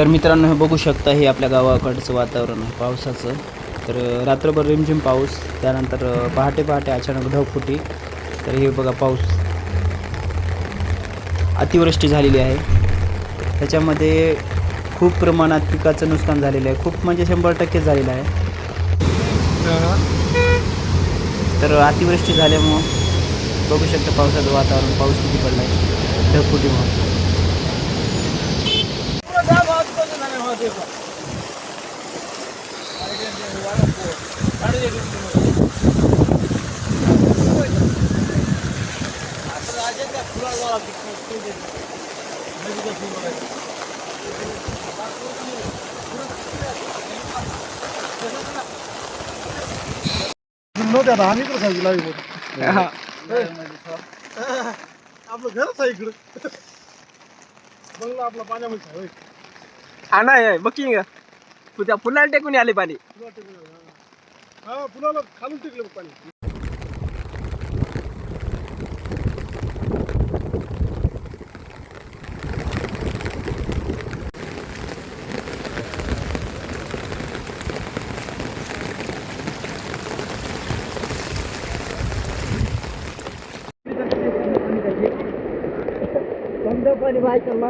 तर मित्रांनो हे बघू शकता हे आपल्या गावाकडचं वातावरण आहे पावसाचं. तर रात्रभर रिमझिम पाऊस त्यानंतर पहाटे पहाटे अचानक ढगफुटी. तर हे बघा पाऊस अतिवृष्टी झालेली आहे. त्याच्यामध्ये खूप प्रमाणात पिकाचं नुकसान झालेलं आहे. खूप म्हणजे शंभर टक्के झालेलं आहे. तर अतिवृष्टी झाल्यामुळं बघू शकता पावसाचं वातावरण पाऊस किती पडला आहे ढगफुटीमुळं. नव्हते आता आम्ही इकडे खायची लाईव्ह आपलं घरच आहे इकडं बंगला आपला पाण्यामध्ये आणा आहे बघ की तुझ्या फुलाला टेकून आले पाणी. हा फुलाला खालून टेकलं पाणी. पाणी व्हायचं